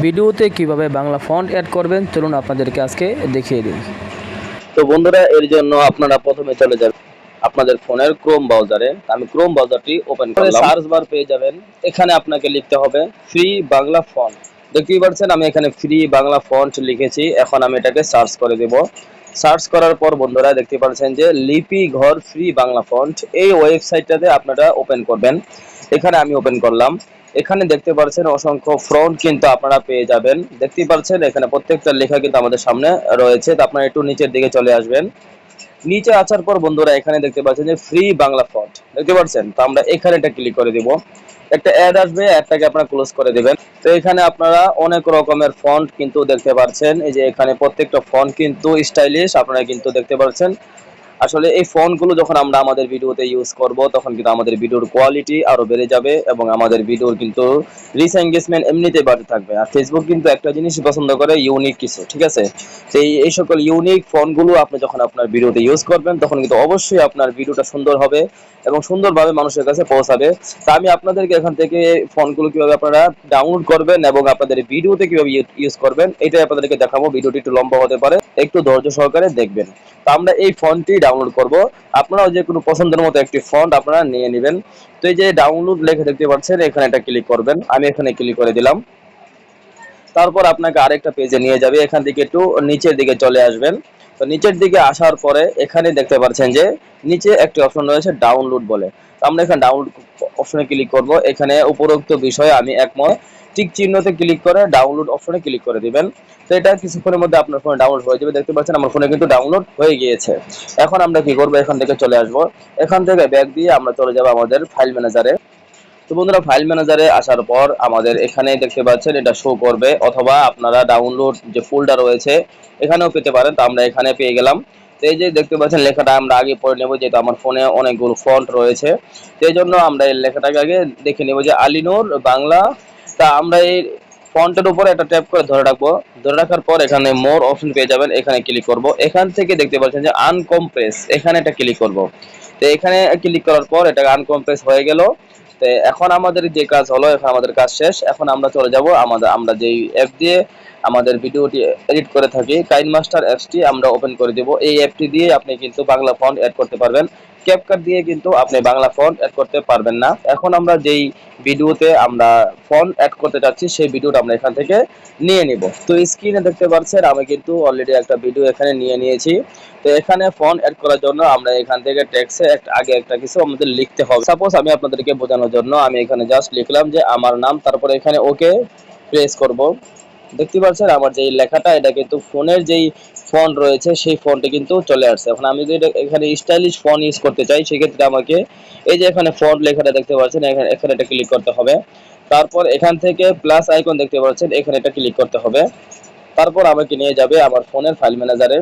ভিডিওতে কীভাবে Bangla font add করবেন চলুন আপনাদেরকে আজকে দেখিয়ে দিই। তো বন্ধুরা এর জন্য আপনারা প্রথমে চলে যাবেন আপনাদের ফোনের ক্রোম ব্রাউজারে আমি ক্রোম ব্রাউজারটি ওপেন করলাম। সার্চ বার পেয়ে যাবেন। এখানে আপনাকে লিখতে হবে ফ্রি বাংলা ফন্ট দেখতেই পাচ্ছেন আমি এখানে ফ্রি বাংলা ফন্ট লিখেছি। এখন আমি এটাকে সার্চ করে দেব। সার্চ করার পর বন্ধুরা দেখতে পাচ্ছেন যে লিপি ঘর ফ্রি বাংলা ফন্ট এই ওয়েবসাইটটাতে আপনারা ওপেন করবেন। এখানে আমি ওপেন করলাম। এখানে দেখতে পাচ্ছেন অসংখ্য ফ্রন্ট কিন্তু আপনারা পেয়ে যাবেন। দেখতে পাচ্ছেন, এখানে প্রত্যেকটা লেখা কিন্তু আমাদের সামনে রয়েছে। আপনারা একটু নিচের দিকে চলে আসবেন। নিচে আসার পর বন্ধুরা এখানে দেখতে পাচ্ছেন যে ফ্রি বাংলা ফন্ট দেখতে পাচ্ছেন? তো আমরা এখানে এটা ক্লিক করে দিব। একটা অ্যাড আসবে অ্যাডটাকে আপনারা ক্লোজ করে দিবেন। তো এখানে আপনারা অনেক রকমের ফন্ট কিন্তু দেখতে পাচ্ছেন। এই যে এখানে প্রত্যেকটা ফন্ট কিন্তু স্টাইলিশ আপনারা কিন্তু দেখতে পাচ্ছেন। আসলে এই ফোনগুলো যখন আমরা আমাদের ভিডিওতে ইউজ করব, তখন কিন্তু আমাদের ভিডিওর কোয়ালিটি আরও বেড়ে যাবে এবং আমাদের ভিডিওর কিন্তু রিচ এঙ্গেজমেন্ট এমনিতেই বাড়তে থাকবে। আর ফেসবুক কিন্তু একটা জিনিস পছন্দ করে ইউনিক কিছু, ঠিক আছে? তো এই সকল ইউনিক ফোনগুলো আপনি যখন আপনার ভিডিওতে ইউজ করবেন, তখন কিন্তু অবশ্যই আপনার ভিডিওটা সুন্দর হবে এবং সুন্দরভাবে মানুষের কাছে পৌঁছাবে। তা আমি আপনাদেরকে এখান থেকে ফোনগুলো কীভাবে আপনারা ডাউনলোড করবেন এবং আপনাদের ভিডিওতে কীভাবে ইউজ করবেন, এটাই আপনাদেরকে দেখাবো। ভিডিওটি একটু লম্বা হতে পারে, একটু ধৈর্য সহকারে দেখবেন। তো আমরা এই ফন্টটি ডাউনলোড করব। আপনারাও যে কোনো পছন্দের মতো একটি ফন্ট আপনারা নিয়ে নেবেন। তো এই যে ডাউনলোড লেখে দেখতে পাচ্ছেন, এখানে এটা ক্লিক করবেন। আমি এখানে ক্লিক করে দিলাম। তারপর আপনাকে আরেকটা পেজে নিয়ে যাবে। এখান থেকে একটু নিচের দিকে চলে আসবেন। তো নিচের দিকে আসার পরে এখানে দেখতে পাচ্ছেন যে নিচে একটি অপশন রয়েছে ডাউনলোড বলে। আমরা এখানে ডাউনলোড অপশনে ক্লিক করব। এখানে উপরোক্ত বিষয়ে আমি একমত টিক চিহ্নতে ক্লিক করে ডাউনলোড অপশনে ক্লিক করে দিবেন। তো এটা কিছুক্ষণের মধ্যে আপনার ফোনে ডাউনলোড হয়ে যাবে। দেখতে পাচ্ছেন আমার ফোনে কিন্তু ডাউনলোড হয়ে গিয়েছে। এখন আমরা কি করব? এখান থেকে চলে আসব। এখান থেকে ব্যাগ দিয়ে আমরা চলে যাব আমাদের ফাইল ম্যানেজারে তো বন্ধুরা ফাইল ম্যানেজারে আসার পর আমাদের এখানে দেখতে পাচ্ছেন এটা শো করবে অথবা আপনারা ডাউনলোড যে ফোল্ডার রয়েছে, এখানেও পেতে পারেন। তো আমরা এখানে পেয়ে গেলাম। তো এই যে দেখতে পাচ্ছেন লেখাটা আমরা আগে পড়ে নেব, যেহেতু আমার ফোনে অনেকগুলো ফন্ট রয়েছে। এই জন্য আমরা এই লেখাটাকে আগে দেখে নেব যে আলিনুর বাংলা তা আমরা এই ফন্টের উপরে একটা ট্যাপ করে ধরে রাখব। ধরে রাখার পর এখানে মোর অপশন পেয়ে যাবেন। এখানে ক্লিক করব। এখান থেকে দেখতে পাচ্ছেন যে আনকম্প্রেস এখানে এটা ক্লিক করব। তো এখানে ক্লিক করার পর এটা আনকম্প্রেস হয়ে গেল। তো এখন আমাদের যে কাজ হলো, এখন আমাদের কাজ শেষ। এখন আমরা চলে যাব আমাদের, আমরা যেই অ্যাপ দিয়ে আমাদের ভিডিওটি এডিট করে থাকি। কাইন মাস্টার অ্যাপসটি আমরা ওপেন করে দেব। এই অ্যাপটি দিয়ে আপনি কিন্তু বাংলা ফন্ট অ্যাড করতে পারবেন। ক্যাপকাট দিয়ে কিন্তু আপনি বাংলা ফন্ট অ্যাড করতে পারবেন না। এখন আমরা যেই ভিডিওতে আমরা ফন্ট অ্যাড করতে যাচ্ছি, সেই ভিডিওটা আমরা এখান থেকে নিয়ে নিব। তো স্ক্রিনে দেখতে পাচ্ছেন, আমি কিন্তু অলরেডি একটা ভিডিও এখানে নিয়ে নিয়েছি। তো এখানে ফন্ট অ্যাড করার জন্য আমরা এখান থেকে টেক্সে একটা, আগে একটা কিছু আমাদের লিখতে হবে। সাপোজ আমি আপনাদেরকে বোঝানোর জন্য আমি এখানে জাস্ট লিখলাম যে আমার নাম, তারপরে এখানে ওকে প্রেস করব। দেখতে পাচ্ছেন, আমার যে লেখাটা, এটা কিন্তু ফোনের যেই ফন্ট রয়েছে, সেই ফন্টে কিন্তু চলে আসছে। এখন আমি যদি এখানে স্টাইলিশ ফন্ট ইউজ করতে চাই, সেক্ষেত্রে আমাকে এই যে এখানে ফন্ট লেখাটা দেখতে পাচ্ছেন, এখানে এখানে এটা ক্লিক করতে হবে। তারপর এখান থেকে প্লাস আইকন দেখতে পাচ্ছেন, এখানে এটা ক্লিক করতে হবে। তারপর আমাকে নিয়ে যাবে আমার ফোনের ফাইল ম্যানেজারে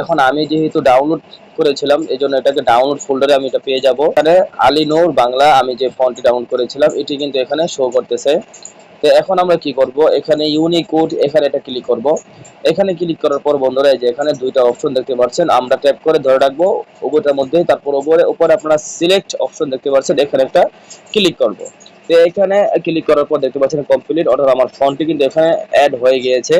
এখন আমি যেহেতু ডাউনলোড করেছিলাম, এই জন্য এটাকে ডাউনলোড ফোল্ডারে আমি এটা পেয়ে যাব। এখানে আলিনুর বাংলা, আমি যে ফোনটি ডাউনলোড করেছিলাম, এটি কিন্তু এখানে শো করতেছে। তো এখন আমরা কি করব? এখানে ইউনিকোড এখানে এটা ক্লিক করব। এখানে ক্লিক করার পর বন্ধুরা, এই যে এখানে দুইটা অপশন দেখতে পাচ্ছেন। আমরা ট্যাপ করে ধরে রাখব উভয়টার মধ্যে তারপর ওপরে উপরে আপনারা সিলেক্ট অপশন দেখতে পাচ্ছেন। এখানে একটা ক্লিক করব। তো এখানে ক্লিক করার পর দেখতে পাচ্ছেন কমপ্লিট অর্থাৎ আমার ফোনটি কিন্তু এখানে অ্যাড হয়ে গিয়েছে।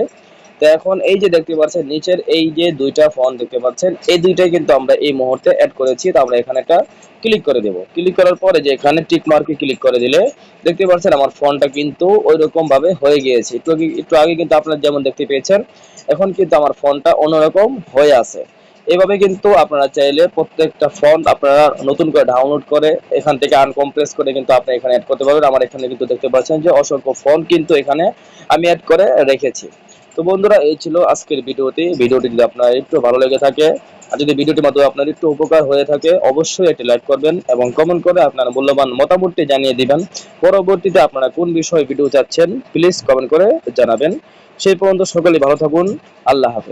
তো এখন এই যে দেখতে পাচ্ছেন, নিচের এই যে দুইটা ফন্ট দেখতে পাচ্ছেন, এই দুইটাই কিন্তু আমরা এই মুহূর্তে অ্যাড করেছি। তো আমরা এখানে একটা ক্লিক করে দেব। ক্লিক করার পরে যে এখানে টিক মার্কে ক্লিক করে দিলে দেখতে পাচ্ছেন আমার ফোনটা কিন্তু ওই রকম ভাবে হয়ে গিয়েছে। একটু আগে একটু আগে কিন্তু আপনারা যেমন দেখতে পেয়েছেন, এখন কিন্তু আমার ফোনটা অন্যরকম হয়ে আছে। এভাবে কিন্তু আপনারা চাইলে প্রত্যেকটা ফন্ট আপনারা নতুন করে ডাউনলোড করে এখান থেকে আনকম্প্রেস করে কিন্তু আপনি এখানে অ্যাড করতে পারবেন। আমার এখানে কিন্তু দেখতে পাচ্ছেন যে অসংখ্য ফন্ট কিন্তু এখানে আমি অ্যাড করে রেখেছি। তো বন্ধুরা, এই ছিল আজকের ভিডিওটি। ভিডিওটি যদি আপনার একটু ভালো লেগে থাকে, আর যদি ভিডিওটির মাধ্যমে আপনার একটু উপকার হয়ে থাকে, অবশ্যই একটি লাইক করবেন এবং কমেন্ট করে আপনার মূল্যবান মতামতটি জানিয়ে দিবেন। পরবর্তীতে আপনারা কোন বিষয়ে ভিডিও চাচ্ছেন প্লিজ কমেন্ট করে জানাবেন। সেই পর্যন্ত সকলেই ভালো থাকুন। আল্লাহ হাফেজ।